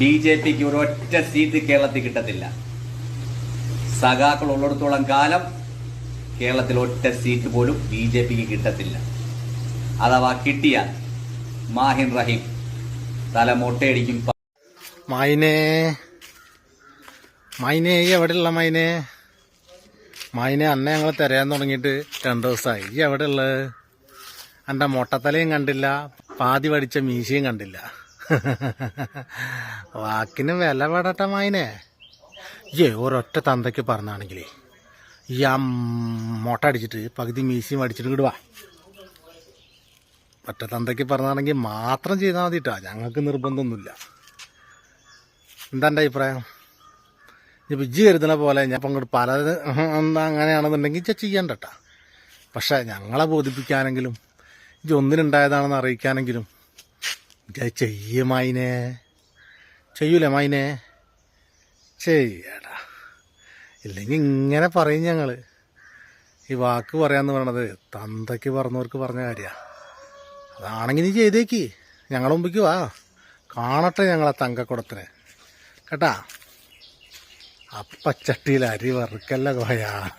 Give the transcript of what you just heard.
B J പിക്ക് ഒരൊറ്റ seat കേരളത്തിൽ കിട്ടത്തില്ല. സഖാക്കൾ ഉള്ളിടത്തോളം കാലം കേരളത്തിൽ ഒറ്റ സീറ്റ് പോലും ബി ജെ പിക്ക് കിട്ടത്തില്ല. അഥവാ കിട്ടിയാൽ മാഹിൻ റഹീം തല മൊട്ടയടിക്കും മൈനേ മൈനേ എവിടെയുള്ള മൈനേ? മൈനെ അന്നെ ഞങ്ങൾ തിരയാൻ തുടങ്ങിയിട്ട് രണ്ട് ദിവസമായി ഈ എവിടെ ഉള്ളത് എന്റെ മൊട്ടത്തലയും കണ്ടില്ല പാതി വടിച്ച മീശയും കണ്ടില്ല. വാക്കിന് വില പെടട്ടെ മായിനെ. ഏ ഒരൊറ്റ തന്തയ്ക്ക് പറഞ്ഞാണെങ്കിലേ ഈ ആ മൊട്ട അടിച്ചിട്ട് പകുതി മീശയും അടിച്ചിട്ട് ഇങ്ങോട്ട് വാ ഒറ്റ തന്തയ്ക്ക് പറഞ്ഞാണെങ്കിൽ മാത്രം ചെയ്താൽ മതി കേട്ടോ ഞങ്ങൾക്ക് നിർബന്ധമൊന്നുമില്ല. എന്താ എന്റെ അഭിപ്രായം? ഇപ്പം ഇജ്ജ് കരുതുന്ന പോലെ ഞാൻ ഇപ്പം അങ്ങോട്ട് പല എന്താ അങ്ങനെയാണെന്നുണ്ടെങ്കിൽ ഇച്ച ചെയ്യണ്ട കേട്ടോ പക്ഷേ ഞങ്ങളെ ബോധിപ്പിക്കാനെങ്കിലും ഇജ്ജ് ഒന്നിനുണ്ടായതാണെന്ന് അറിയിക്കാനെങ്കിലും ചെയ്യ മൈനെ. ചെയ്യൂലേ മൈനെ. ചെയ്യടാ. ഇല്ലെങ്കിൽ ഇങ്ങനെ പറയും ഞങ്ങൾ ഈ വാക്ക് പറയാന്ന് പറയണത് തന്തയ്ക്ക് പറഞ്ഞവർക്ക് പറഞ്ഞ കാര്യമാണ് അതാണെങ്കിൽ നീ ചെയ്തേക്ക്. ഞങ്ങളെ മുമ്പിക്ക് വാ. കാണട്ടെ ഞങ്ങളെ തങ്കക്കുടത്തിനെ. കേട്ടാ? അപ്പച്ചട്ടിയിൽ അരി വറുക്കല്ല കോയാ.